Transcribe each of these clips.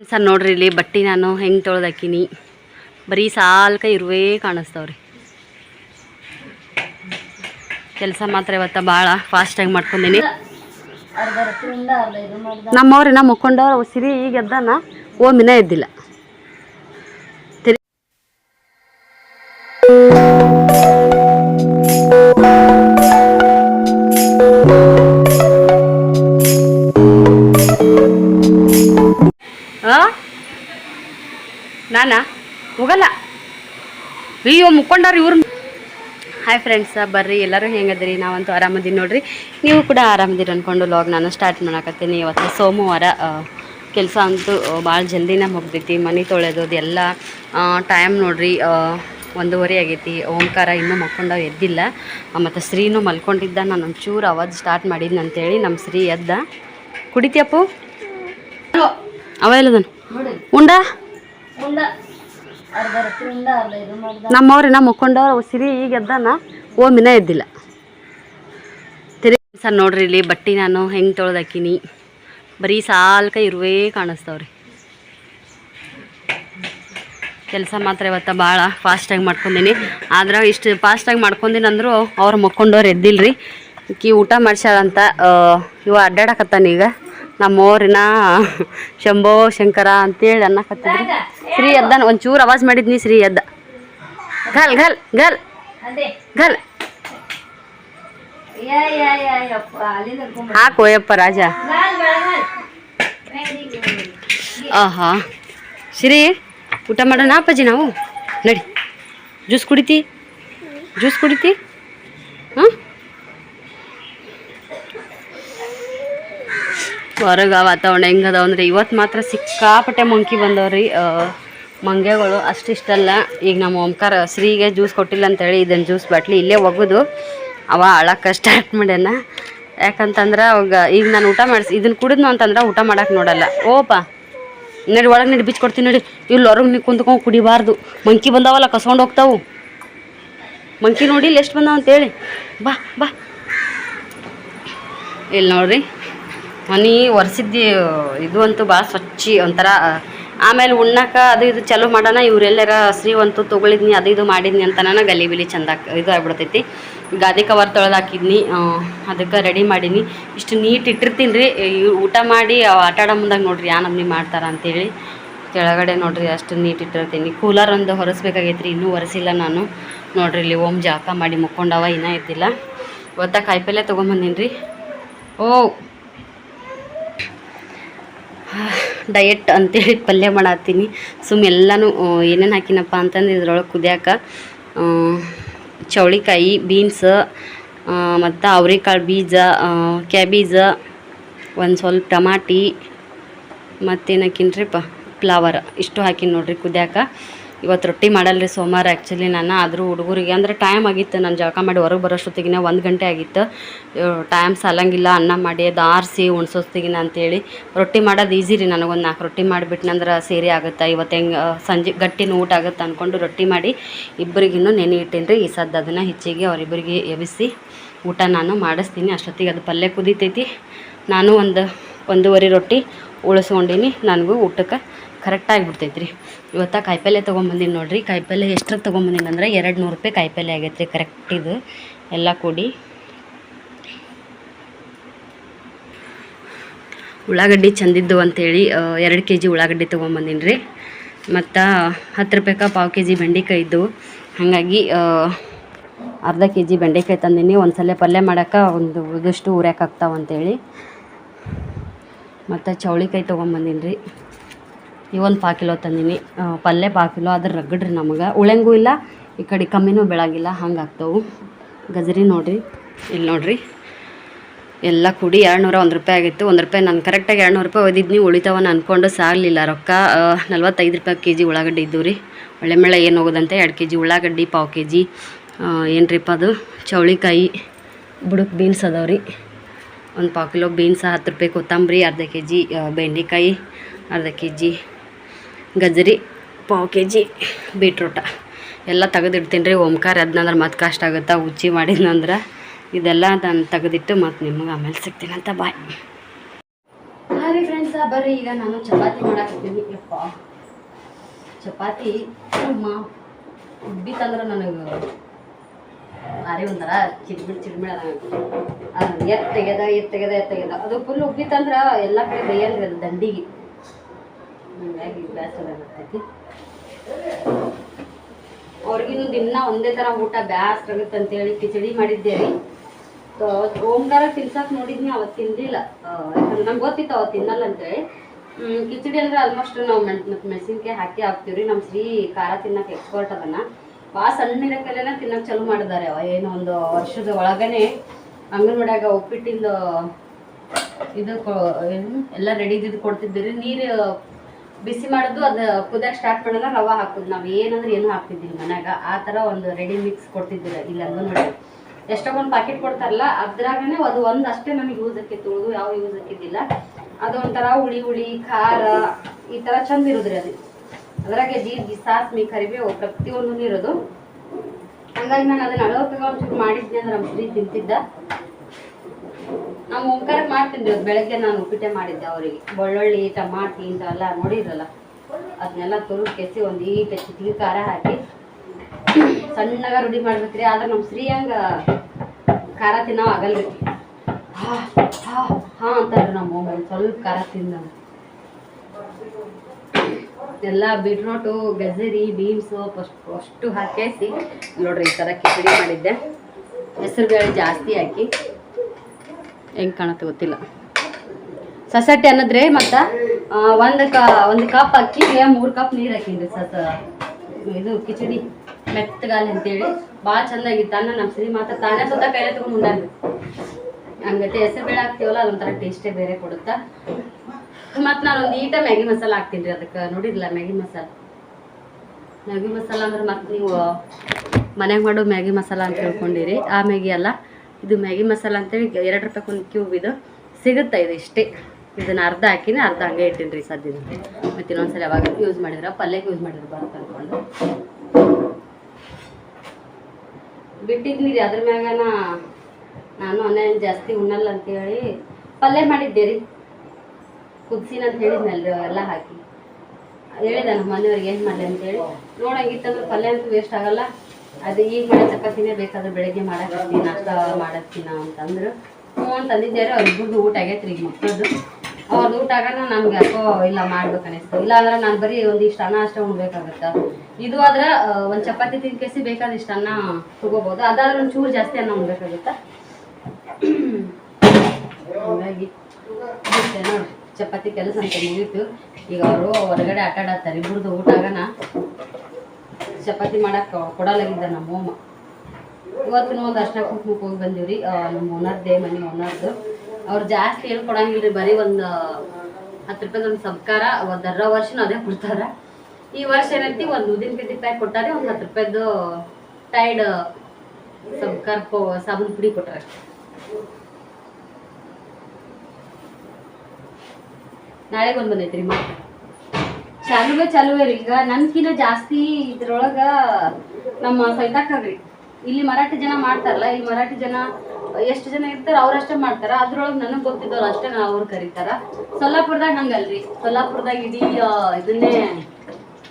Sir ನೋಡ್ರಿ ಇಲ್ಲಿ ಬಟ್ಟೆ ನಾನು ಹೆಂಗೆ ತೊಳ್ದಾಕಿನಿ ಬರೀ ಸಾಲ್ಕ ಇರುವೇ ಕಾಣಿಸ್ತಾವ್ರಿ. ಕೆಲಸ ಮಾತ್ರ ಇವತ್ತ ಭಾಳ ಫಾಸ್ಟಾಗಿ ಮಾಡ್ಕೊಂಡಿನಿ. ನಮ್ಮವ್ರಿ, ನಮ್ಮ ಮುಕ್ಕೊಂಡವ್ರು ಸಿರಿ ಈಗ ಎದ್ದಾನ ಓಮಿನ ಎದ್ದಿಲ್ಲ. ತಿರಿ ಹೋಗಲ್ಲ. ಅಯ್ಯೋ ಮುಕ್ಕೊಂಡಾರ ಇವ್ರು. ಹಾಯ್ ಫ್ರೆಂಡ್ಸ ಬರ್ರಿ ಎಲ್ಲರೂ ಹೆಂಗದ್ರಿ? ನಾವಂತೂ ಆರಾಮದೀನಿ ನೋಡ್ರಿ. ನೀವು ಕೂಡ ಆರಾಮದಿರಿ ಅಂದ್ಕೊಂಡು ಲಾಗ್ ನಾನು ಸ್ಟಾರ್ಟ್ ಮಾಡಕತ್ತೀನಿ. ಇವತ್ತು ಸೋಮವಾರ ಕೆಲಸ ಅಂತೂ ಭಾಳ ಜಲ್ದಿನೇ ಮುಗ್ದೈತಿ. ಮನೆ ತೊಳೆಯೋದು ಎಲ್ಲ ಟೈಮ್ ನೋಡ್ರಿ ಒಂದೂವರೆ ಆಗೈತಿ. ಓಂಕಾರ ಇನ್ನೂ ಮಕ್ಕೊಂಡ ಎದ್ದಿಲ್ಲ. ಮತ್ತು ಶ್ರೀನೂ ಮಲ್ಕೊಂಡಿದ್ದ. ನಾನು ಒಂಚೂರು ಅವಾಜ್ ಸ್ಟಾರ್ಟ್ ಮಾಡಿದ್ನ ಅಂತೇಳಿ ನಮ್ಮ ಶ್ರೀ ಎದ್ದ. ಕುಡಿತಿಯಪ್ಪು? ಅವ ಎಲ್ಲದನು? ಉಂಡ. ನಮ್ಮವ್ರಿ ನಾ ಮುಕ್ಕೊಂಡವ್ರು ಸಿರಿ ಈಗ ಎದ್ದಾನ, ಓಮಿನ ಎದ್ದಿಲ್ಲ. ತಿರಿ ಸರ್ ನೋಡ್ರಿ ಇಲ್ಲಿ ಬಟ್ಟೆ ನಾನು ಹೆಂಗೆ ತೊಳ್ದಾಕಿನಿ ಬರೀ ಸಾಲ್ಕ ಇರುವೇ ಕಾಣಿಸ್ತಾವ್ರಿ. ಕೆಲಸ ಮಾತ್ರ ಇವತ್ತು ಭಾಳ ಫಾಸ್ಟಾಗಿ ಮಾಡ್ಕೊಂಡೀನಿ ಆದ್ರೆ ಇಷ್ಟು ಫಾಸ್ಟಾಗಿ ಮಾಡ್ಕೊಂದಿನಿ ಅಂದರೂ ಅವ್ರು ಮಕ್ಕೊಂಡವ್ರು ರೀ ಈಕಿ ಊಟ ಮಾಡ್ಸ್ಯಾಳಂತ ಇವ ಅಡ್ಡಾಡಕತ್ತಾನ ಈಗ ನಮ್ಮವ್ರಿನ ಶಂಭೋ ಶಂಕರ ಅಂತೇಳಿ ಅನ್ನಕತ್ತಿದ್ರು. ಶ್ರೀ ಎದ್ದ ಒಂಚೂರು ಅವಾಜ್ ಮಾಡಿದ್ನಿ ಶ್ರೀ ಎದ್ದ. ಗಲ್ ಗಲ್ ಗಲ್ ಗಲ್ ಹಾಕೋಯಪ್ಪ ರಾಜ. ಆಹಾ. ಶ್ರೀ, ಊಟ ಮಾಡೋಣ ಅಪ್ಪಾಜಿ ನಾವು? ನಡಿ. ಜ್ಯೂಸ್ ಕುಡಿತಿ? ಜ್ಯೂಸ್ ಕುಡಿತಿ? ಹಾಂ ಹೊರಗೆ ವಾತಾವರಣ ಹೆಂಗದ ಅಂದ್ರೆ ಇವತ್ತು ಮಾತ್ರ ಸಿಕ್ಕಾಪಟ್ಟೆ ಮಂಕಿ ಬಂದವ್ರಿ. ಮಂಗೆಗಳು ಅಷ್ಟಿಷ್ಟಲ್ಲ ಈಗ ನಮ್ಮ ಓಂಕಾರ ಶ್ರೀಗೆ ಜ್ಯೂಸ್ ಕೊಟ್ಟಿಲ್ಲ ಅಂತೇಳಿ ಇದನ್ನು ಜ್ಯೂಸ್ ಬಾಟ್ಲಿ ಇಲ್ಲೇ ಒಗೆದು. ಅವ ಅಳಕ್ಕೆ ಸ್ಟಾರ್ಟ್ ಮಾಡ್ಯಾನ. ಯಾಕಂತಂದ್ರೆ ಅವಾಗ ಈಗ ನಾನು ಊಟ ಮಾಡಿಸಿ ಇದನ್ನು ಕುಡಿದ್ನು ಅಂತಂದ್ರೆ ಊಟ ಮಾಡಕ್ಕೆ ನೋಡಲ್ಲ. ಓಪ, ನಡಿ ಒಳಗೆ ನಡಿ ಬಿಚ್ಚು ಕೊಡ್ತೀನಿ ನಡಿ. ಇಲ್ಲಿ ಹೊರಗೆ ನೀ ಕುಂತ್ಕೊಂಡು ಕುಡಿಬಾರ್ದು. ಮಂಕಿ ಬಂದಾವಲ್ಲ ಕಸ್ಕೊಂಡು ಹೋಗ್ತಾವು. ಮಂಕಿ ನೋಡಿ ಇಲ್ಲಿ ಎಷ್ಟು ಬಂದಾವ ಅಂತೇಳಿ ಬಾ ಬಾ. ಇಲ್ಲಿ ನೋಡ್ರಿ. ಮನೆ ಒರೆಸಿದ್ದು, ಇದು ಅಂತೂ ಭಾಳ ಸ್ವಚ್ಛ ಒಂಥರ ಆಮೇಲೆ ಉಣ್ಣಕ ಅದು ಇದು ಚಲೋ ಮಾಡೋಣ ಇವರೆಲ್ಲರ ಶ್ರೀವಂತು ತೊಗೊಳಿದ್ನಿ, ಅದು ಇದು ಮಾಡಿದ್ನಿ ಅಂತ ನಾನು ಗಲಿ ಬಿಲಿ ಚಂದ ಇದು ಆಗ್ಬಿಡ್ತೈತಿ ಗಾದಿ ಕವರ್ ತೊಳೆದು ಹಾಕಿದ್ನಿ ಅದಕ್ಕೆ ರೆಡಿ ಮಾಡೀನಿ. ಇಷ್ಟು ನೀಟ್ ಇಟ್ಟಿರ್ತೀನಿ ರೀ ಊಟ ಮಾಡಿ ಆಟ ಆಡೋ ಮುಂದಾಗ ನೋಡ್ರಿ ಯಾ ನಮ್ನಿ ಮಾಡ್ತಾರ ಅಂತೇಳಿ. ಕೆಳಗಡೆ ನೋಡ್ರಿ ಅಷ್ಟು ನೀಟ್ ಇಟ್ಟಿರ್ತೀನಿ. ಕೂಲರ್ ಒಂದು ಹೊರಸ್ಬೇಕಾಗೈತ್ರಿ, ಇನ್ನೂ ಒರೆಸಿಲ್ಲ ನಾನು. ನೋಡ್ರಿ ಇಲ್ಲಿ ಓಮ್ ಜಾಕ ಮಾಡಿ ಮುಕ್ಕೊಂಡವ, ಇನ್ನೂ ಇದ್ದಿಲ್ಲ. ಇವತ್ತ ಕಾಯಿಪಲ್ಲೆ ತೊಗೊಂಬಂದೀನಿ ರೀ ಓ ಡಯಟ್ ಅಂತೇಳಿ ಪಲ್ಯ ಮಾಡತ್ತೀನಿ. ಸುಮ್ಮ ಎಲ್ಲನೂ ಏನೇನು ಹಾಕಿನಪ್ಪ ಅಂತಂದ್ರೆ ಇದ್ರೊಳಗೆ ಕುದಿಯಾಕ ಚೌಳಿಕಾಯಿ, ಬೀನ್ಸ್ ಮತ್ತು ಅವ್ರೆಕಾಳು ಬೀಜ ಕ್ಯಾಬೀಜ, ಒಂದು ಸ್ವಲ್ಪ ಟಮಾಟಿ ಮತ್ತೇನು ಹಾಕಿನ್ರಿಪ್ಪ ಫ್ಲವರ್ ಇಷ್ಟು ಹಾಕಿನಿ ನೋಡ್ರಿ ಕುದ್ಯಾಕ. ಇವತ್ತು ರೊಟ್ಟಿ ಮಾಡಲ್ರಿ ಸೋಮವಾರ ಆ್ಯಕ್ಚುಲಿ ನಾನು. ಆದರೂ ಹುಡುಗರಿಗೆ ಅಂದರೆ ಟೈಮ್ ಆಗಿತ್ತು, ನಾನು ಜಳಕ ಮಾಡಿ ಹೊರಗೆ ಬರೋಷ್ಟೊತ್ತಿಗೆ ಒಂದು ಗಂಟೆ ಆಗಿತ್ತು. ಟೈಮ್ ಸಾಲಂಗಿಲ್ಲ, ಅನ್ನ ಮಾಡಿ ಅದು ಆರಿಸಿ ಉಣ್ಸೋಸ್ತಿಗಿನ ಅಂತೇಳಿ. ರೊಟ್ಟಿ ಮಾಡೋದು ಈಸಿ ರೀ ನನಗೊಂದು ನಾಲ್ಕು ರೊಟ್ಟಿ ಮಾಡಿಬಿಟ್ನಂದ್ರೆ ಸೇರಿ ಆಗುತ್ತೆ. ಇವತ್ತು ಹೆಂಗೆ ಸಂಜೆ ಗಟ್ಟಿನ ಊಟ ಆಗುತ್ತೆ ಅಂದ್ಕೊಂಡು ರೊಟ್ಟಿ ಮಾಡಿ ಇಬ್ಬರಿಗಿನ್ನೂ ನೆನೆ ಇಟ್ಟೇನಿ ರೀ ಈ ಸದ್ದು ಅದನ್ನು ಹೆಚ್ಚಿಗೆ ಅವರಿಬ್ಬರಿಗೆ ಎಬ್ಬಿಸಿ ಊಟ ನಾನು ಮಾಡಿಸ್ತೀನಿ. ಅಷ್ಟೊತ್ತಿಗೆ ಅದು ಪಲ್ಯ ಕುದೀತೈತಿ. ನಾನು ಒಂದು, ಒಂದೂವರೆ ರೊಟ್ಟಿ ಉಳಿಸ್ಕೊಂಡೀನಿ. ನನಗೂ ಊಟಕ್ಕೆ ಕರೆಕ್ಟಾಗಿ ಬಿಡ್ತೈತೆ ರೀ ಇವತ್ತು ಕಾಯಿಪಲ್ಲೆ ತೊಗೊಂಬಂದಿನಿ ನೋಡಿರಿ. ಕಾಯಿಪಲ್ಲೆ ಎಷ್ಟ್ರಿಗೆ ತೊಗೊಂಬಂದಿನಿ ಅಂದ್ರೆ ಎರಡು ನೂರು ರೂಪಾಯಿ ಕಾಯಿಪಲ್ಲೆ ಆಗೈತೆ ರೀ ಕರೆಕ್ಟ್ ಇದು. ಎಲ್ಲ ಕೂಡಿ. ಉಳ್ಳಾಗಡ್ಡಿ ಚಂದಿದ್ದು ಅಂತೇಳಿ ಎರಡು ಕೆ ಜಿ ಉಳ್ಳಾಗಡ್ಡಿ ತೊಗೊಂಬಂದಿನಿ ರೀ. ಮತ್ತು ಹತ್ತು ರೂಪಾಯಿಗೆ ಪಾವು ಕೆ ಜಿ ಬೆಂಡೆಕಾಯಿ ಇದ್ದವು ಹಾಗಾಗಿ ಅರ್ಧ ಕೆ ಜಿ ಬೆಂಡೆಕಾಯಿ ತಂದೀನಿ. ಒಂದು ಸಲ ಪಲ್ಯ ಮಾಡೋಕೆ ಒಂದು ಇದಷ್ಟು ಊರ್ಯಾಕೆ ಆಗ್ತಾವ ಅಂತೇಳಿ. ಮತ್ತು ಚೌಳಿಕಾಯಿ ತೊಗೊಂಬಂದಿನಿ ರೀ. ಇವೊಂದು ಪಾ ಕಿಲೋ ತಂದೀನಿ. ಪಲ್ಯ ಪಾ ಕಿಲೋ ಅದ್ರ ರಗಡ್ರಿ ನಮಗೆ. ಉಳೆಂಗೂ ಇಲ್ಲ, ಈ ಕಡೆ ಕಮ್ಮಿನೂ ಬೆಳಗಿಲ್ಲ, ಹಂಗೆ ಆಗ್ತವೆ. ಗಜರಿ ನೋಡಿರಿ. ಇಲ್ಲಿ ನೋಡಿರಿ. ಎಲ್ಲ ಕೂಡಿ ಎರಡು ನೂರ ಒಂದು ರೂಪಾಯಿ ಆಗಿತ್ತು. ಒಂದು ರೂಪಾಯಿ ನಾನು ಕರೆಕ್ಟಾಗಿ ಎರಡು ನೂರು ರೂಪಾಯಿ ಒಯ್ದಿದ್ನಿ ಉಳಿತಾವನ ಅಂದ್ಕೊಂಡು ಸಾಗಲಿಲ್ಲ ರೊಕ್ಕ. ನಲ್ವತ್ತೈದು ರೂಪಾಯಿ ಕೆ ಜಿ ಉಳ್ಳಾಗಡ್ಡಿ ಇದ್ದು ರೀ. ಒಳ್ಳೆ ಮೇಳೆ ಏನು ಹೋಗೋದಂತೆ ಎರಡು ಕೆ ಜಿ ಉಳ್ಳಾಗಡ್ಡಿ, ಪಾವು ಕೆ ಜಿ ಏನು ರೀಪ್ಪ ಅದು? ಚೌಳಿಕಾಯಿ, ಬುಡಕ್ ಬೀನ್ಸ್ ಅದಾವೆ ರೀ. ಒಂದು ಪಾವು ಕಿಲೋ ಬೀನ್ಸ್ ಹತ್ತು ರೂಪಾಯಿ ಕೊತ್ತಂಬರಿ, ಅರ್ಧ ಕೆ ಜಿ ಬೆಂಡೆಕಾಯಿ, ಅರ್ಧ ಕೆ ಜಿ ಗಜರಿ ಪಾವು ಕೆ ಜಿ ಬೀಟ್ರೂಟ. ಎಲ್ಲ ತೆಗೆದಿಡ್ತೀನಿ ರೀ ಓಂಕಾರ ಅದ್ನಂದ್ರೆ ಮತ್ತೆ ಕಷ್ಟ ಆಗುತ್ತಾ ಉಚ್ಚಿ ಮಾಡಿದ್ನಂದ್ರೆ ಇದೆಲ್ಲ ನಾನು ತೆಗೆದಿಟ್ಟು ಮತ್ತು ನಿಮಗೆ ಆಮೇಲೆ ಸಿಗ್ತೀನಂತ ಬಾಯ್. ಹಾಂ ರೀ ಫ್ರೆಂಡ್ಸ ಬರ್ರಿ ಈಗ ನಾನು ಚಪಾತಿ ಮಾಡಾಕತ್ತೀನಿ ಯಪ್ಪ. ಚಪಾತಿ ಮಾ ಉಬ್ಬಿತ್ತಂದ್ರೆ ನನಗೆ ಭಾರಿ ಒಂಥರ ಚಿಡ್ಬಿಡ್ ಚಿಡ್ಬಿಡ ಅದು. ಎತ್ತೆಗೆದ ತೆಗೆದ ಎತ್ ತೆಗೆದ ತೆಗೆದ. ಅದು ಫುಲ್ ಉಬ್ಬಿತ್ತಂದ್ರೆ ಎಲ್ಲ ಕಡೆ ಬೇಯಲ್ರಿ ಅದು ದಂಡಿಗೆ. ಅವ್ರಿಗಿನ್ನು ದಿನ ಒಂದೇ ಥರ ಊಟ ಬ್ಯಾಸ್ರ ಆಗುತ್ತೆ ಅಂತೇಳಿ ಕಿಚಡಿ ಮಾಡಿದ್ದೆ ರೀ. ಓಂಕಾರ ತಿನ್ಸಕ್ ನೋಡಿದ್ನಿ ಅವತ್ತು ಯಾಕಂದ್ರೆ ನಂಗೆ ಗೊತ್ತಿತ್ತು ಅವತ್ತು ತಿನ್ನಲ್ಲ ಅಂತೇಳಿ. ಕಿಚಡಿ ಅಂದ್ರೆ ಆಲ್ಮೋಸ್ಟ್ ನಾವು ಮತ್ತು ಮೆಣಸಿನ್ಕಾಯಿ ಹಾಕಿ ಹಾಕ್ತೀವಿ ರೀ ನಮ್ಮ ಶ್ರೀ ಖಾರ ತಿನ್ನಕ್ಕೆ ಎಕ್ಸ್ಪರ್ಟ್ ಅದನ್ನ. ಭಾಳ ಸಣ್ಣ ಇರಕ್ಕೆಲ್ಲ ತಿನ್ನಕ್ಕೆ ಚಲೋ ಮಾಡಿದ್ದಾರೆ ಏನೋ ಒಂದು ವರ್ಷದ ಒಳಗನೆ ಅಂಗನವಾಡಿಯಾಗ ಉಪ್ಪಿಟ್ಟಿಂದು ಇದು ಎಲ್ಲ ರೆಡಿ ಇದ್ದಿದ್ದು ಕೊಡ್ತಿದ್ದೀರಿ ನೀರು ಬಿಸಿ ಮಾಡೋದು, ಅದು ಕುದಿಯಕ್ಕೆ ಸ್ಟಾರ್ಟ್ ಮಾಡೋಣ ರವ ಹಾಕೋದು. ನಾವು ಏನಂದ್ರೆ ಏನು ಹಾಕ್ತಿದ್ದಿಲ್ಲ ಮನ್ಯಾಗ. ಆ ಥರ ಒಂದು ರೆಡಿ ಮಿಕ್ಸ್ ಕೊಡ್ತಿದ್ದಿಲ್ಲ ಇಲ್ಲಿ ಅಂಗನವಾಡಿ ಎಷ್ಟೊಂದು ಪ್ಯಾಕೆಟ್ ಕೊಡ್ತಾರಲ್ಲ, ಅದ್ರಾಗನೇ ಅದು ಒಂದು ಅಷ್ಟೇ ನಮಗೆ ಯೂಸ್ ಆಕಿತ್ತು ಉಳಿದು ಯಾವ ಯೂಸ್ ಆಕಿದ್ದಿಲ್ಲ ಅದು ಒಂಥರ ಹುಳಿ ಹುಳಿ, ಖಾರ, ಈ ಥರ ಚಂದ ಇರೋದ್ರಿ ಅದು. ಅದ್ರಾಗೆ ಜೀರಿಗೆ, ಸಾಸ್ಮಿ, ಕರಿಬೇವು ಪ್ರತಿಯೊಂದು ಇರೋದು. ಹಂಗಾಗಿ ನಾನು ಅದನ್ನ ಅಳವತ್ತಿಗೆ ಮಾಡಿದ್ದೆ ಅಂದ್ರೆ ನಮ್ಮ ಸ್ತ್ರೀ ತಿಂತಿದ್ದ. ನಾವು ಓಂಕಾರ ಮಾಡ್ತೀನಿ ಬೆಳಗ್ಗೆ ನಾನು ಉಪ್ಪಿಟ್ಟೆ ಮಾಡಿದ್ದೆ ಅವರಿಗೆ. ಬೆಳ್ಳುಳ್ಳಿ, ಟಮಾಟಿ ಇಂಥವೆಲ್ಲ ನೋಡಿದ್ರಲ್ಲ ಅದನ್ನೆಲ್ಲ ತುರುಕೆಸಿ ಒಂದು ಈಟ ಚಿಟಿಗೆ ಖಾರ ಹಾಕಿ ಸಣ್ಣಗ ರೂಢಿ ಮಾಡ್ಬೇಕ್ರಿ, ಆದ್ರೆ ನಮ್ಮ ಹಂಗೆ ಖಾರ ತಿನ್ನೋ ಆಗಲ್ರಿ. ಹಾ ಹಾ ಹಾ ಅಂತಾರೆ ನಮ್ಮ ಅವ್ವ ಸ್ವಲ್ಪ ಖಾರ ತಿಂದ ಎಲ್ಲ ಬೀಟ್ರೋಟು ಗಜರಿ ಬೀನ್ಸು ಫಸ್ಟ್ ಅಷ್ಟು ಹಾಕೇಸಿ ನೋಡ್ರಿ ಈ ಥರ ಕಿಚಡಿ ಮಾಡಿದ್ದೆ. ಹೆಸರು ಬೇಳೆ ಜಾಸ್ತಿ ಹಾಕಿ. ಹೆಂಗೆ ಕಾಣತ್ತೆ ಗೊತ್ತಿಲ್ಲ. ಸಸಟ್ಟೆ ಅನ್ನದ್ರೆ ಮತ್ತ ಒಂದು ಕ, ಒಂದು ಕಪ್ ಹಾಕಿ ಮೂರು ಕಪ್ ನೀರು ಹಾಕಿನ್ರಿ ಸಸ, ಇದು ಕಿಚಡಿ ಮೆತ್ತಗಾಲಿ ಅಂತೇಳಿ. ಭಾಳ ಚಂದಾಗಿತ್ತು, ಅನ್ನ ನಮ್ಮ ಸಿರಿ ಮಾತ್ರ ತಾನೇ ಸುತ್ತ ಕೈಲೆ ತೊಗೊಂಡು ಉಂಡಾನ್ರಿ ಹಂಗತೆ ಹೆಸರು ಬೇಳೆ ಹಾಕ್ತೀವಲ್ಲ, ಅದೊಂಥರ ಟೇಸ್ಟೇ ಬೇರೆ ಕೊಡುತ್ತಾ. ಮತ್ತು ನಾನು ಒಂದು ಈಟ ಮ್ಯಾಗಿ ಮಸಾಲ ಹಾಕ್ತೀನಿ ರೀ, ಅದಕ್ಕೆ ನೋಡಿದ್ಲ ಮ್ಯಾಗಿ ಮಸಾಲ? ಮ್ಯಾಗಿ ಮಸಾಲ ಅಂದ್ರೆ ಮತ್ತೆ ನೀವು ಮನೆಗೆ ಮಾಡೋ ಮ್ಯಾಗಿ ಮಸಾಲ ಅಂತ ತಿಳ್ಕೊಂಡಿರಿ ಆ ಮ್ಯಾಗಿ ಅಲ್ಲ. ಇದು ಮ್ಯಾಗಿ ಮಸಾಲ ಅಂತೇಳಿ ಎರಡು ರೂಪಾಯಿ ಒಂದು ಕ್ಯೂಬ್ ಇದು. ಸಿಗುತ್ತೆ ಇದು ಇಷ್ಟೇ? ಇದನ್ನು ಅರ್ಧ ಹಾಕಿನಿ, ಅರ್ಧ ಹಂಗೆ ಇಟ್ಟಿನಿ ರೀ ಸದ್ಯದ ಮತ್ತು ಇನ್ನೊಂದ್ಸಲ ಯಾವಾಗ ಯೂಸ್ ಮಾಡಿದ್ರೆ? ಪಲ್ಯಕ್ಕೆ ಯೂಸ್ ಮಾಡಿದ್ರು ಬರುತ್ತೆ ಅಂದ್ಕೊಂಡು ಬಿಟ್ಟಿದ್ನಿ ರೀ, ಅದ್ರ ಮ್ಯಾಗನ ನಾನು ಅನ್ನ ಜಾಸ್ತಿ ಉಣ್ಣಲ್ಲ ಅಂತೇಳಿ ಪಲ್ಯ ಮಾಡಿದ್ದೆ ರೀ. ಕುದಿಸಿನ ಅಂತ ಹೇಳಿದ್ನಲ್ಲ ಅವೆಲ್ಲ ಹಾಕಿ. ಹೇಳಿದೆ ನಮ್ಮ ಮನೆಯವ್ರಿಗೆ ಏನು ಮಾಡಲಿ ಅಂತೇಳಿ ನೋಡಂಗಿತ್ತಂದ್ರೆ ಪಲ್ಯ ಅಂತೂ ವೇಸ್ಟ್ ಆಗಲ್ಲ. ಅದು ಈಗ ಮಾಡೋ ಚಪಾತಿನೇ ಬೇಕಾದ್ರೆ ಬೆಳಗ್ಗೆ ಮಾಡಕ್ಕೆ ನಾಷ್ಟ ಮಾಡತ್ತಿನ ಅಂತಂದ್ರು. ಹ್ಞೂ ಅಂತಂದಿದ್ದಾರೆ ಅವ್ರಿಬ್ರದ್ದು ಊಟ ಆಗೈತೆ ಈಗ ಮಕ್ಕಳದ್ದು ಅವ್ರದ್ದು ಊಟ ಆಗೋಣ ನಮ್ಗೆ ಯಾಕೋ ಇಲ್ಲ ಮಾಡ್ಬೇಕು ಅನಿಸ್ತು. ಇಲ್ಲ ಅಂದ್ರೆ ನಾನು ಬರೀ ಒಂದಿಷ್ಟು ಅನ್ನ ಅಷ್ಟೇ ಉಣ್ಬೇಕಾಗತ್ತೆ. ಇದು ಆದ್ರೆ ಒಂದು ಚಪಾತಿ ತಿನ್ಕೇಸಿ ಬೇಕಾದಿಷ್ಟು ಅನ್ನ ತಗೋಬೋದು. ಅದಾದ್ರೆ ಒಂದು ಚೂರು ಜಾಸ್ತಿ ಅನ್ನ ಉಣ್ಬೇಕಾಗತ್ತೆ? ಹಾಗಾಗಿ ಚಪಾತಿ ಕೆಲಸ ಅಂತ ಮುಗೀತು. ಈಗ ಅವರು ಹೊರಗಡೆ ಆಟ ಆಡತ್ತಾರೆ ಇಬ್ರದ್ದು ಊಟ ಆಗೋಣ ಚಪಾತಿ ಮಾಡಕ್ಕೆ ಕೊಡಲಾಗಿದ್ದ ನಮ್ಮ ಓಮ ಇವತ್ತು ಒಂದು ಅರ್ಶನ ಕುಂಕುಮಕ್ಕೆ ಹೋಗಿ ಬಂದೀವಿ ರೀ ನಮ್ಮ ಓನರ್ದೇ ಮನೆ ಓನರ್ದು. ಅವ್ರು ಜಾಸ್ತಿ ಏನು ಕೊಡಂಗಿಲ್ಲ ರೀ ಬರೀ ಒಂದು ಹತ್ತು ರೂಪಾಯಿ ಒಂದು ಸಬ್ಕಾರ ದರ ವರ್ಷನೂ ಅದೇ ಕೊಡ್ತಾರ. ಈ ವರ್ಷ ಏನೈತಿ, ಒಂದು ಉದಿನ ಕಡ್ಡಿ ಪ್ಯಾಕ್ ಕೊಟ್ಟಾರೆ, ಒಂದು ಹತ್ತು ರೂಪಾಯ್ದು ಟೈಡ್ ಸಬ್ಕಾರ ಪೋ ಸಾಬೂನು ಪುಡಿ ಕೊಟ್ಟಾರೆ ನಾಳೆಗೆ ಒಂದು ರೀ ಮತ್ತೆ ಚಾಲುವೆ ಚಾಲುವೆ ರೀ. ಈಗ ನನ್ಕಿನ ಜಾಸ್ತಿ ಇದ್ರೊಳಗ ನಮ್ಮ ಸೈತಾಕ್ರಿ ಇಲ್ಲಿ ಮರಾಠಿ ಜನ ಮಾಡ್ತಾರಲ್ಲ, ಇಲ್ಲಿ ಮರಾಠಿ ಜನ ಎಷ್ಟು ಜನ ಇರ್ತಾರ ಅವ್ರಷ್ಟೇ ಮಾಡ್ತಾರ. ಅದ್ರೊಳಗೆ ನನಗೆ ಗೊತ್ತಿದ್ದವ್ರು ಅಷ್ಟೇ ನಾ ಅವ್ರು ಕರೀತಾರ. ಸೊಲ್ಲಾಪುರದಾಗ ಹಂಗಲ್ರಿ. ಸೊಲ್ಲಾಪುರದಾಗ ಇಡೀ ಇದನ್ನೇ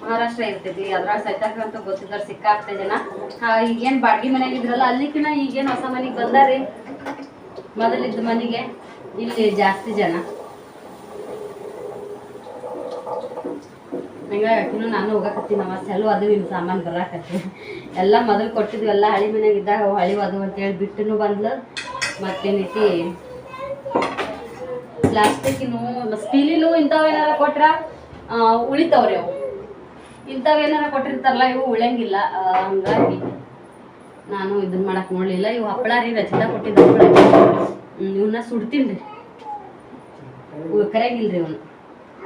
ಮಹಾರಾಷ್ಟ್ರ ಇರ್ತೈತಿ. ಅದ್ರಾಗ ಸೈತಾಕ್ರ ಅಂತ ಗೊತ್ತಿದ್ದಾರೆ ಸಿಕ್ಕಾಗ್ತ ಜನ. ಈಗೇನ್ ಬಾಡ್ಗಿ ಮನೆಗೆ ಇದ್ರಲ್ಲ ಅಲ್ಲಿಕಿನ ಈಗೇನ್ ಹೊಸ ಮನೆಗೆ ಬಂದಾರಿ ಮೊದಲಿದ್ದ ಮನೆಗೆ ಇಲ್ಲಿ ಜಾಸ್ತಿ ಜನ. ಹಂಗಾಗಿ ನಾನು ಹೋಗಕತ್ತೀನಿ ಅವ ಸೆಲ್ವ ಅದು ಇನ್ನು ಸಾಮಾನು ಬರಾಕತ್ತಿ ಎಲ್ಲ ಮೊದಲು ಕೊಟ್ಟಿದ್ವಿ, ಎಲ್ಲ ಹಳಿ ಮನೆಯಾಗ ಇದ್ದಾಗ ಹಳಿವು ಅದು ಅಂತೇಳಿ ಬಿಟ್ಟನು ಬಂದ್ಲು. ಮತ್ತೇನೈತಿ? ಪ್ಲಾಸ್ಟಿಕ್ಕಿನು ಸ್ಟೀಲಿನೂ ಇಂಥವೇನಾರ ಕೊಟ್ರ? ಉಳಿತಾವ್ರಿ ಅವು. ಇಂಥವೇನಾರ ಕೊಟ್ಟಿರ್ತಾರಲ್ಲ, ಇವು ಉಳಿಯಂಗಿಲ್ಲ. ಹಂಗಾಗಿ ನಾನು ಇದನ್ನ ಮಾಡಕ್ ನೋಡ್ಲಿಲ್ಲ. ಇವು ಹಪ್ಪಳ ರೀ ರಚಿತ ಕೊಟ್ಟಿದ್ದ ಹಪ್ಪಳ. ಇವನ್ನ ಸುಡ್ತೀನಿ ರೀ. ಕರೆಯಂಗಿಲ್ಲ ರೀ ಇವನು.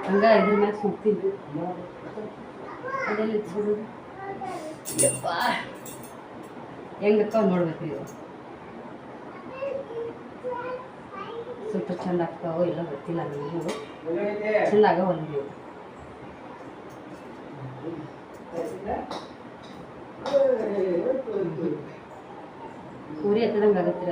ಹಂಗ ಇದ್ರ ಮ್ಯಾಗ ಸುಡ್ತೀನಿ ಅದೆಲ್ಲ ಸುಡುದು ಯಪ್ಪ. ಹೆಂಗಕ್ಕ ನೋಡ್ಬೇಕು ಇವು ಸುಟ್ಟು ಚಂದ ಆಗ್ತಾವೋ ಇಲ್ಲ ಗೊತ್ತಿಲ್ಲ ನನಗೂ ಚಂದ ಆಗವಲ್ಲ ನೀವು ಉರಿ ಎತ್ತದಂಗೆ ಆಗತ್ತಿರ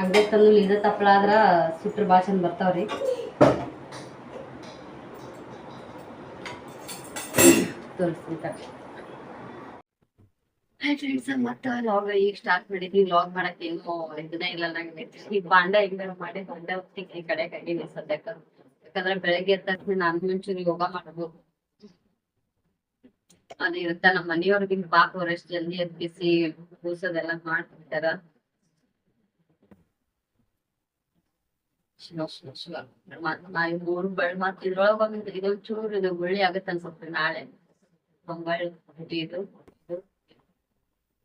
ಅಂಗಡಿ ತಂದು ಇದ ತಪ್ಪಳ ಆದ್ರ ಸುಟ್ರ ಭಾಳ ಚಂದ ಬರ್ತಾವ್ರಿ. ಹಾಯ್ ಫ್ರೆಂಡ್ಸ್ ಮತ್ತೆ ಲಾಗ್ ಈಗ ಸ್ಟಾರ್ಟ್ ಮಾಡಿದ್ವಿ. ಲಾಗ್ ಮಾಡಕ್ ಏನೋ ಇದನ್ನ ಇಲ್ಲ ನಂಗೆ ಈ ಬಾಂಡ ಹೆಂಗಾರ ಮಾಡಿ ಬಾಂಡ ಹೊತ್ತಿ ಈ ಕಡೆ ಕಡಿಮೆ ಸದ್ಯಕ್ಕ. ಯಾಕಂದ್ರೆ ಬೆಳಗ್ಗೆ ಎದ್ದ ತಕ್ಷಣ ನಾನು ಮುಂಚೂರು ಯೋಗ ಮಾಡಬಹುದು ಅದು ಇರುತ್ತ. ನಮ್ಮ ಮನೆಯವ್ರಿಗೆ ಪಾಪ ಅವ್ರಷ್ಟು ಜಲ್ದಿ ಎದ್ಬಿಸಿ, ಕೂಸೋದೆಲ್ಲ ಮಾಡ್ತಿರ್ತಾರ. ಶಿವ ಶಿವ ಶಿವ ಮತ್ತ್ ನಾ ಈ ಮೂರು ಬೆಳ್ ಮತ್ತ್ ಇದ್ರೊಳಗ ಒಂದ್ ಇದು ಚೂರು ಇದು ಗುಳ್ಳಿ ಆಗತ್ತೆ ಅನ್ಸುತ್ತೆ ನಾಳೆ ಬಂಗಾಳ ಇದು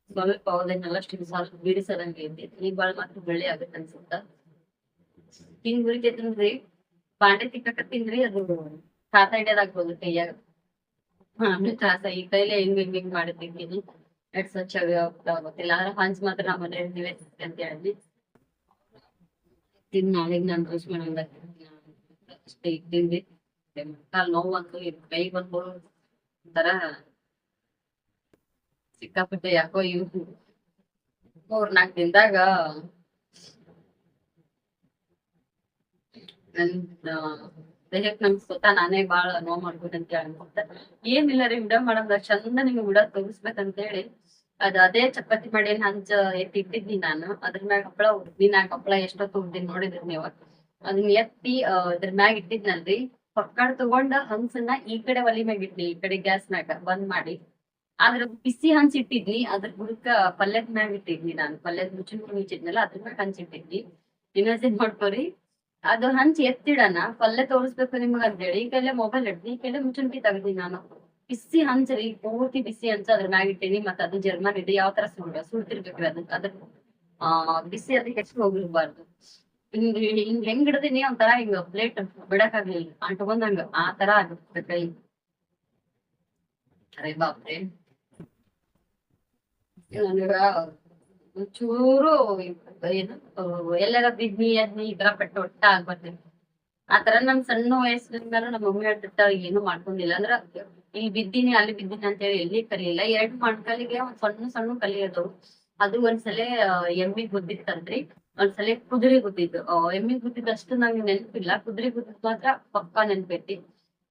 ಸ್ವಲ್ಪ ಅದನ್ನೆಲ್ಲ ಸ್ವಲ್ಪ ಬಿಡಿಸದಂಗೆ ಇದ್ದೈತಿ ಈ ಬಾಳ್ ಮಾತ್ರ ಬೆಳ್ಳಿ ಆಗತ್ತೆ ಅನ್ಸುತ್ತ ಹಿಂಗ್ ಉರಿತೈತನ್ರಿ ಬಾಂಡೆ ತಿಕ್ಕಕತ್ತೀನ್ರಿ ಅದು ತಾತ ಹಿಡಿಯೋದಾಗ್ಬೋದು ಕೈಯಾಗ ಆಮೇಲೆ ತ್ರಾಸ ಈ ಕೈಲೇ ಹಿಂಗ್ ಹಿಂಗ್ ಹಿಂಗ್ ಮಾಡಿ ತಿಂತೀನಿ ಎಷ್ಟ್ ಹೋಗ್ತಾ ಗೊತ್ತಿಲ್ಲ ಆದ್ರೆ ಹಂಚ್ ಮಾತ್ರ ನಮ್ಮ ನೀವೇ ಅಂತ ಹೇಳಿ ತಿನ್ ನಾಳೆಗ್ ನಾನು ರೋಸ್ ಮಾಡೋದ ಅಷ್ಟೇ ಇದ್ದೀನಿ ಕಾಲ್ ನೋವು ಅಂತೂ ಕೈ ಬಂದು ಒಂಥರ ಸಿಕ್ಕಾಪಟ್ಟೆ ಯಾಕೋ ಇವು ಮೂರ್ ನಾಲ್ಕು ದಿನದಾಗ ನನ್ ದೇಹಕ್ಕೆ ನಮ್ ಸ್ವತಃ ನಾನೇ ಬಾಳ ನೋವು ಅಂತ ಹೇಳಿ ಅನ್ಕೊಂತ ಏನಿಲ್ಲ ರೀ ವಿಡಿಯೋ ಮಾಡಂಗ ಚಂದ ನಿಮ್ಗೆ ವಿಡಿಯೋ ತೋರಿಸ್ಬೇಕಂತ ಹೇಳಿ ಅದ ಅದೇ ಚಪಾತಿ ಮಾಡಿ ಹಂಚ ಎತ್ತಿ ಇಟ್ಟಿದ್ನಿ ನಾನು. ಅದ್ರ ಮ್ಯಾಗ ಹಪ್ಪಳ ಉರ್ದಿನ ಹಪ್ಪಳ ಎಷ್ಟೊತ್ತು ಉರ್ದಿನ್ ನೋಡಿದ್ರಿ ನೀವ ಅದನ್ನ ಎತ್ತಿ ಅದ್ರ ಮ್ಯಾಗ ಇಟ್ಟಿದ್ನಲ್ರಿ. ಪಕ್ಕಡ್ ತಗೊಂಡ ಹಂಸನ್ನ ಈ ಕಡೆ ಒಲಿ ಮ್ಯಾಗ ಇಟ್ನಿ, ಈ ಕಡೆ ಗ್ಯಾಸ್ ಮ್ಯಾಗ ಬಂದ್ ಮಾಡಿ. ಅದ್ರ ಬಿಸಿ ಹಂಚ್ ಇಟ್ಟಿದ್ನಿ, ಅದ್ರ ಬುಡಕ ಪಲ್ಯದ ಮ್ಯಾಗ ಇಟ್ಟಿದ್ನಿ ನಾನು. ಪಲ್ಯದ ಮುಚ್ಚಿನ ಮುಚ್ಚಿದ್ನಲ್ಲ ಅದ್ರ ಮ್ಯಾಗ ಹಂಚ್ ಇಟ್ಟಿದ್ನಿ. ಇನ್ನೊಂದ್ ಮಾಡ್ಕೋರಿ? ಅದು ಹಂಚ್ ಎತ್ತಿಡಣ. ಪಲ್ಯ ತೋರಿಸ್ಬೇಕು ನಿಮಗ ಅಂತೇಳಿ ಈ ಕಡೆ ಮೊಬೈಲ್ ಇಡ್ದಿ ಈ ಕಡೆ ಮುಚ್ಚುನ್ಕಿ ತೆಗ್ದಿ ನಾನು. ಬಿಸಿ ಹಂಚ್ರಿ ಪೂರ್ತಿ ಬಿಸಿ ಹಂಚ ಅದ್ರ ಮ್ಯಾಗ ಇಟ್ಟೀನಿ ಮತ್ತ ಅದು ಜರ್ಮನ್ ಇದೆ ಯಾವ ತರ ಸುಡ ಸುಡ್ತಿರ್ಬೇಕ್ರಿ ಅದನ್ನ ಅದ್ರ ಆ, ಬಿಸಿ ಅದಕ್ಕೆ ಹೆಚ್ಚು ಹೋಗಿರ್ಬಾರ್ದು. ಹಿಂಗ್ ಹಿಂಗ್ ಹೆಂಗ್ ಹಿಡ್ದೀನಿ ಒಂಥರ ಹಿಂಗ ಪ್ಲೇಟ್ ಬಿಡಕ್ ಆಗ್ಲಿಲ್ಲ ಅಂಟ್ಕೊಂಡಂಗ ಆ ತರ ಆಗಿರ್ತದೆ ಕೈ. ಅರೆ ಬಾಪ್ರೆ. ಒಂಚೂರು ಏನು, ಎಲ್ಲಾರ ಬಿದ್ನಿ, ಅದ್ನಿ ತರ ಪಟ್ಟು ಒಟ್ಟ ಆ ಆತರ ನನ್ ಸಣ್ಣ ವಯಸ್ಸಿನಿಂದಲೂ ನಮ್ಮ ಮಮ್ಮಿ ಹೇಳ್ತಿರ್ತಾಳ, ಏನು ಮಾಡ್ಕೊಂಡಿಲ್ಲ. ಅಂದ್ರ ಇಲ್ಲಿ ಬಿದ್ದೀನಿ, ಅಲ್ಲಿ ಬಿದ್ದೀನಿ ಅಂತ ಹೇಳಿ ಎಲ್ಲಿ ಕಲಿಯಿಲ್ಲ. ಎರಡು ಮಣ್ಕಲಿಗೆ ಒಂದ್ ಸಣ್ಣ ಸಣ್ಣ ಕಲಿಯೋದು ಅದು. ಒಂದ್ಸಲ ಎಮ್ಮಿ ಗುದ್ದಿತ್ತಂತ್ರಿ. ಒಂದ್ಸಲ ಕುದುರೆ ಗುದ್ದಿದ್ದು. ಎಮ್ಮಿ ಗುದ್ದಿದ್ದು ಅಷ್ಟು ನಂಗೆ ನೆನಪಿಲ್ಲ. ಕುದುರೆ ಗುದ್ದಿದ್ ಮಾತ್ರ ಪಕ್ಕಾ ನೆನಪೈತಿ.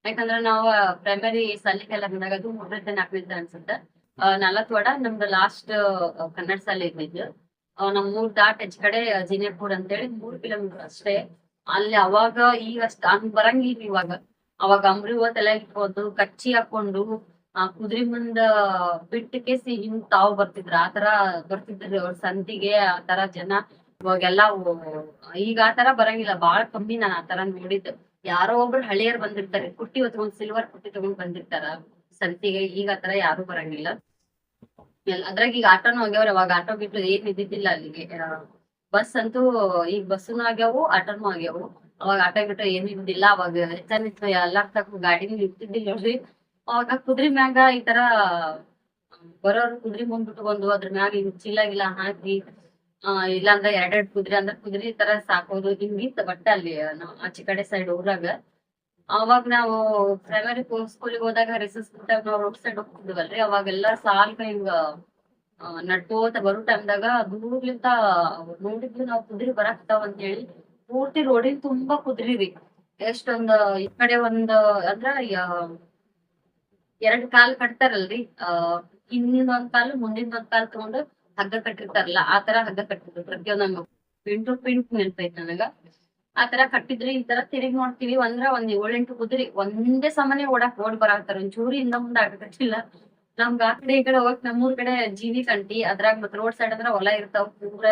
ಯಾಕಂದ್ರ ನಾವ್ ಪ್ರೈಮರಿ ಸಾಲಿಗೆಲ್ಲ ಬಂದಾಗ ಅದು ಮೂರನೇ ನಾಲ್ಕನೇದ ಅನ್ಸುತ್ತೆ. ನಾಲ್ಕು ವಡ, ನಮ್ದು ಲಾಸ್ಟ್ ಕನ್ನಡ ಶಾಲೆ ಇದ್ದಿದ್ದು. ನಮ್ ಮೂರ್ ದಾಟ್ ಹೆಚ್ ಕಡೆ ಜಿನೇಪುರ್ ಅಂತೇಳಿ ಮೂರ್ ಕಿಲೋಮೀಟರ್ ಅಷ್ಟೇ. ಅಲ್ಲಿ ಅವಾಗ ಈಗ ಅಷ್ಟ ಹಂಗ್ ಬರಂಗಿಲ್ಲ ಇವಾಗ. ಅವಾಗ ಅಂಬ್ರಿ ಹೂವ ತಲೆ ಇಟ್ಕೊಂಡು ಕಚ್ಚಿ ಹಾಕೊಂಡು, ಆ ಕುದುರೆ ಮುಂದ ಬಿಟ್ಟು ಕೇಸಿ ಹಿಂಗ್ ತಾವ್ ಬರ್ತಿದ್ರ ಆತರ ಬರ್ತಿದ್ರಿ ಅವ್ರ ಸಂತಿಗೆ ಆತರ ಜನ. ಇವಾಗೆಲ್ಲ ಈಗ ಆತರ ಬರಂಗಿಲ್ಲ, ಬಾಳ ಕಮ್ಮಿ ನಾನ್ ಆತರ ನೋಡಿದ್ದು. ಯಾರೋ ಒಬ್ರು ಹಳೆಯರ್ ಬಂದಿರ್ತಾರೆ, ಕುಟ್ಟಿ ಹೊತ್ಕೊಂಡ್ ಸಿಲ್ವರ್ ಕುಟ್ಟಿ ತಗೊಂಡ್ ಬಂದಿರ್ತಾರ ಸಂತಿಗೆ, ಈಗ ಆತರ ಯಾರು ಬರಂಗಿಲ್ಲ. ಅದ್ರಾಗ ಈಗ ಆಟೋನು ಆಗ್ಯಾವ್ರಿ, ಅವಾಗ ಆಟೋ ಬಿಟ್ಟು ಏನ್ ಇದ್ದಿದ್ದಿಲ್ಲ ಅಲ್ಲಿಗೆ. ಬಸ್ ಅಂತೂ, ಈಗ ಬಸ್ಸುನು ಆಗ್ಯಾವು, ಆಟೋನು ಆಗ್ಯಾವು. ಅವಾಗ ಆಟೋ ಗಿಟೋ ಏನು ಇದ್ದಿಲ್ಲ ಅವಾಗ ಹೆಚ್ಚ ಎಲ್ಲಾ ಗಾಡಿ ಇರ್ತಿದ್ದಿಲ್ಲ ನೋಡ್ರಿ. ಅವಾಗ ಕುದ್ರಿ ಮ್ಯಾಗ ಈ ತರ, ಬರೋರು ಕುದ್ರಿ ಮುಂದ್ಬಿಟ್ಟು ಬಂದು ಅದ್ರ ಮ್ಯಾಗ ಹಿಂಗ್ ಚೀಲ ಗಿಲ ಹಾಕಿ, ಆ, ಇಲ್ಲಾಂದ್ರ ಎರಡೆರಡು ಕುದ್ರಿ, ಅಂದ್ರ ಕುದ್ರಿ ತರ ಸಾಕೋದು ಹಿಂಗಿತ್ತು ಬಟ್ಟೆ ಅಲ್ಲಿ ಆಚೆ ಕಡೆ ಸೈಡ್ ಊರಾಗ. ಅವಾಗ ನಾವು ಪ್ರೈಮರಿ ಸ್ಕೂಲಿಗೆ ಹೋದಾಗ ರಿಸರ್ಸ್ ಬಿಟ್ಟಾಗ ನಾವು ರೋಡ್ ಸೈಡ್ ಹೋಗ್ತಿದ್ವಲ್ರಿ ಅವಾಗೆಲ್ಲ ಸಾಲ್ಗ ಹಿಂಗ ನಡ್ಕೋತ ಬರೋ ಟೈಮ್ದಾಗ ದೂರ್ಲಿಂತ ನೋಡಿದ್ವಿ ನಾವ್ ಕುದ್ರಿ ಬರಾಕ್ತಾವ ಅಂತ ಹೇಳಿ ಪೂರ್ತಿ ರೋಡಿನ್ ತುಂಬಾ ಕುದ್ರಿವಿ. ಎಷ್ಟೊಂದ್ ಈ ಕಡೆ ಒಂದ್, ಅಂದ್ರ ಎರಡ್ ಕಾಲ್ ಕಟ್ತಾರಲ್ರಿ. ಆ ಕಾಲ್, ಮುಂದಿನ ಒಂದ್ ಕಾಲ್ ತಗೊಂಡು ಹಗ್ಗ ಕಟ್ಟಿರ್ತಾರಲ್ಲ, ಆ ತರ ಹಗ್ಗ ಕಟ್ಟಿದ್ರು ಪ್ರತಿಯೊಂದೊಂದು ಪಿಂಟು, ಪಿಂಟ್ ನೆನಪೈತ್ ನನಗ. ಆ ತರ ಕಟ್ಟಿದ್ರಿ ಈ ತರ ತಿರುಗಿ ನೋಡ್ತೀವಿ. ಅಂದ್ರ ಒಂದ್ ಏಳೆಂಟು ಕುದ್ರಿ, ಒಂದೇ ಸಮನೆ ಓಡಾಕ್ ಓಡ್ ಬರಾಕ್ತಾರ ಒಂದ್ ಚೂರಿ ಹಿಂದ ಮುಂದ ಆಗತ್ತಿಲ್ಲ ನಮ್ಗ ಆ ಕಡೆ ಈ ಕಡೆ ಹೋಗಕ್ ನಮ್ಮೂರ್ ಕಡೆ ಜೀವಿ ಕಂಟಿ. ಅದ್ರಾಗ ಮತ್ ರೋಡ್ ಸೈಡ್ ಅಂದ್ರ ಹೊಲ ಇರ್ತಾವ. ಪೂರ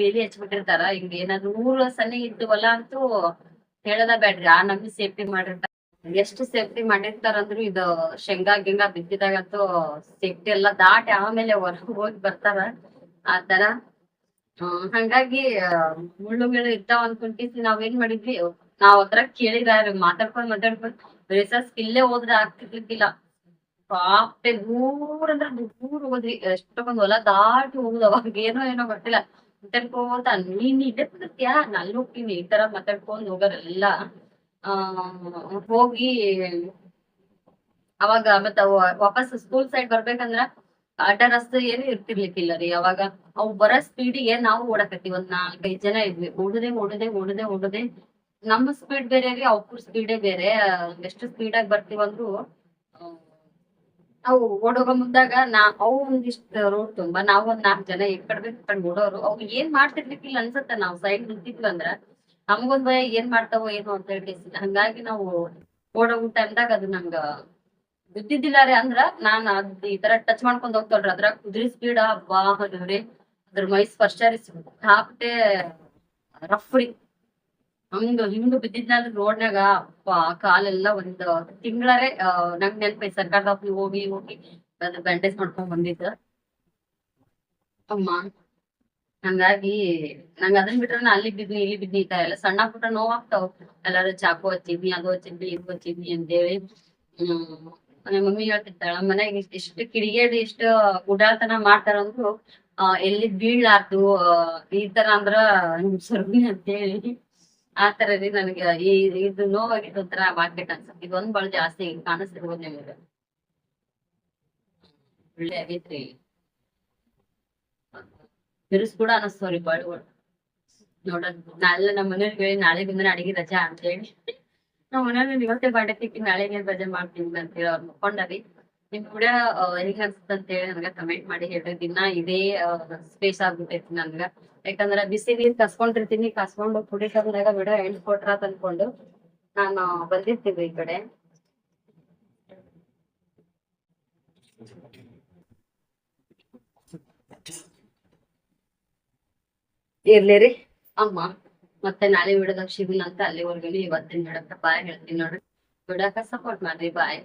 ಬೇಲಿ ಹಚ್ಬಿಟ್ಟಿರ್ತಾರ, ಹಿಂಗ ಏನಾದ್ರು ನೂರು ಸನಿ ಇದ್ವಲ್ಲ ಅಂತೂ ಹೇಳದ ಬ್ಯಾಡ್ರಿ ಆ ನಮ್ಗೆ ಸೇಫ್ಟಿ ಮಾಡಿರ್ತಾರ. ಎಷ್ಟು ಸೇಫ್ಟಿ ಮಾಡಿರ್ತಾರಂದ್ರು ಇದು ಶೇಂಗಾ ಗಿಂಗಾ ಬಿದ್ದಿದಾಗಂತೂ ಸೇಫ್ಟಿ ಎಲ್ಲಾ ದಾಟಿ ಆಮೇಲೆ ಹೊರಗೆ ಹೋಗಿ ಬರ್ತಾರ. ಆತರ ಹಂಗಾಗಿ ಮುಳ್ಳು ಮುಳ್ಳುಗಳು ಇರ್ತಾವ ಅನ್ಕೊಂತಿಸಿ ನಾವೇನ್ ಮಾಡಿದ್ವಿ? ನಾವ್ ಹತ್ರ ಕೇಳಿದ್ರ ಮಾತಾಡ್ಕೊಂಡ್ ಮಾತಾಡ್ಕೊಂಡ್ ರಿಸರ್ಸ್ ಇಲ್ಲೇ ಹೋದ್ರೆ ಆಗ್ತಿರ್ಲಿಕ್ಕಿಲ್ಲ. ಪಾಪೆ ದೂರ ಅಂದ್ರೆ ದೂರ ಹೋದ್ವಿ. ಎಷ್ಟೊಂದ್ ಹೊಲ ದಾಟಿ ಹೋಗುದು ಅವಾಗ ಏನೋ ಏನೋ ಗೊತ್ತಿಲ್ಲ. ಮಾತಾಡ್ಕೊಂತ ನೀನ್ ಇದೆ ಬರ್ತೀಯಾ ನಲ್ಲಿ ಹೋಗ್ತೀನಿ, ಈ ತರ ಮಾತಾಡ್ಕೊಂಡ್ ಹೋಗೋರೆಲ್ಲ ಆ, ಹೋಗಿ ಅವಾಗ ಮತ್ತ ವಾಪಸ್ ಸ್ಕೂಲ್ ಸೈಡ್ ಬರ್ಬೇಕಂದ್ರ ಆಟ ರಸ್ತೆ ಏನು ಇರ್ತಿರ್ಲಿಕ್ಕಿಲ್ಲ ರೀ ಅವಾಗ. ಅವು ಬರೋ ಸ್ಪೀಡಿಗೆ ನಾವು ಓಡಕತ್ತೀವಿ, ಒಂದ್ ನಾಲ್ಕೈದ್ ಜನ ಇದ್ವಿ. ಓಡದೆ ಓಡದೆ ಓಡದೆ ಓಡದೆ. ನಮ್ಮ ಸ್ಪೀಡ್ ಬೇರೆ ರೀ ಅವ್ರ ಸ್ಪೀಡೇ ಬೇರೆ. ಎಷ್ಟು ಸ್ಪೀಡ್ ಆಗಿ ಬರ್ತೀವಂದ್ರು ಅವು ಓಡೋಗೋ ಮುಂದಾಗ ನಾ ಅವು ಒಂದಿಷ್ಟು ರೋಡ್ ತುಂಬಾ ನಾವು ಒಂದ್ ನಾಲ್ಕು ಜನ ಈ ಕಡೆ ಬೇಕು ಈ ಕಡೆ ಓಡೋರು. ಅವು ಏನ್ ಮಾಡ್ತಿರ್ಲಿಕ್ಕಿಲ್ಲ ಅನ್ಸತ್ತ ನಾವ್ ಸೈಡ್ ನಿಂತಿದ್ವಿ ಅಂದ್ರ. ನಮಗೊಂದ್ ಭಯ ಏನ್ ಮಾಡ್ತಾವೋ ಏನೋ ಅಂತ ಹೇಳಿ ಹಂಗಾಗಿ ನಾವು ಓಡೋಗೋ ಟೈಮ್ದಾಗ ಅದು ನಂಗ ಬಿದ್ದಿದ್ದಿಲ್ಲ ರೀ ಅಂದ್ರ ನಾನ್ ಅದ್ ಈ ತರ ಟಚ್ ಮಾಡ್ಕೊಂಡ್ ಹೋಗ್ತಲ್ರಿ ಅದ್ರಾಗ ಕುದ್ರಿ ಸ್ಪೀಡ್ ಅಬ್ಬಾ ಅದ್ರ ಮೈ ಸ್ಪರ್ಶ ರೀ ಹಾಕ್ತೆ ರಫ್ ರೀ. ಹಂಗ ಹಿಂಗ ಬಿದ್ದಿದ್ನಲ್ರಿ ರೋಡ್ನಾಗ ಅಪ್ಪ, ಕಾಲೆಲ್ಲ ಒಂದ್ ತಿಂಗಳರೇ ನಂಗ್ ನೆನ್ಪೈ ಸರ್ಕಾರದ ಹೋಗಿ ಹೋಗಿ ಅದ್ ಬ್ಯಾಂಡೇಜ್ ಮಾಡ್ಕೊಂಡ್ ಬಂದಿದ್ದ. ಅಮ್ಮ, ಹಂಗಾಗಿ ನಂಗ ಅದನ್ ಬಿಟ್ರೆ ಅಲ್ಲಿ ಬಿದ್ನಿ ಇಲ್ಲಿ ಬಿದ್ನಿ ಈ ತರ ಎಲ್ಲ. ಸಣ್ಣ ಪುಟ್ಟ ನೋವಾಗ್ತಾವ. ಎಲ್ಲಾರು ಚಾಕು ಹಚ್ಚಿದ್ನಿ, ಅದು ಹಚ್ಚಿದ್ನಿ, ಇದು ಹಚ್ಚಿದ್ನಿ ಅಂತೇಳಿ. ಹ್ಮ್. ನಮ್ಮ ಮಮ್ಮಿ ಹೇಳ್ತಿರ್ತಾಳ ಮನ್ಯಾಗ ಇಷ್ಟ ಇಷ್ಟು ಕಿಡಿಗೇಡಿ ಇಷ್ಟ ಉಡಾಳ್ತನ ಮಾಡ್ತಾರಂದ್ರು ಆ, ಎಲ್ಲಿ ಬೀಳ್ಲಾರ್ದು ಈ ತರ ಅಂದ್ರ ನಿಮ್ ಸರ್ಗಿ ಅಂತೇಳಿ. ಆ ತರ ರೀ ನನಗೆ ಈ ಇದು ನೋವಾಗಿದ್ದು ಒಂಥರ ಮಾಡ್ಬೇಕು ಅನ್ಸುತ್ತೆ. ಇದೊಂದ್ ಬಾಳ ಜಾಸ್ತಿ ಕಾಣಿಸ್ತಿರ್ಬೋದು ನಿಮಗೆ. ಒಳ್ಳೆ ಆಗೈತ್ರಿ ಬಿರುಸ್ ಕೂಡ ಅನಸ್ತವ್ರಿ ಬಾಳುಗಳು ನೋಡೋಣ ನಾಳೆ ನಮ್ಮ ಮನೆಯವ್ರಿಗೆ ಹೇಳಿ ನಾಳೆ ಬಂದ್ರೆ ಅಡಿಗೆ ರಜಾ ಅಂತ ಹೇಳಿ ನಮ್ಮ ಮನೆಯವ್ರು ಇವತ್ತೇ ಬಾಡೆ ತಿಕ್ಕಿ ನಾಳೆಗೆ ರಜೆ ಮಾಡ್ತೀನಿ ಅಂತ ಹೇಳಿ ಅವ್ರು ಮುಕ್ಕೊಂಡರಿ. ನಿಮ್ ಕೂಡ ಹೆಂಗ್ ಅನ್ಸುತ್ತೆ ಅಂತ ಹೇಳಿ ನನ್ಗ ಕಮೆಂಟ್ ಮಾಡಿ ಹೇಳ್ರಿ. ದಿನ ಇದೇ ಸ್ಪೇಸ್ ಆಗ್ಬಿಟ್ಟೈತಿ ನನ್ಗ. ಯಾಕಂದ್ರ ಬಿಸಿ ನೀರ್ ಕಸ್ಕೊಂಡಿರ್ತೀನಿ. ಕಸ್ಕೊಂಡು ಪುಡಿ ತಂದಾಗ ಬಿಡ ಎಂಟ್ ಕೊಟ್ರ ಅಂತ ಅನ್ಕೊಂಡು ನಾನು ಬಂದಿರ್ತೀವಿ ಈ ಕಡೆ. ಇರ್ಲಿರಿ ಅಮ್ಮ ಮತ್ತೆ ನಾಳೆ ಬಿಡೋದಾಗ ಸಿಗುಲ್ಲ ಅಂತ ಅಲ್ಲಿವರೆಗೂ ಇವತ್ತಿನ ಬಿಡಕ್ಕ ಬಾಯ್ ಹೇಳ್ತೀನಿ ನೋಡ್ರಿ. ಬಿಡಕ ಸಪೋರ್ಟ್ ಮಾಡ್ರಿ ಬಾಯ್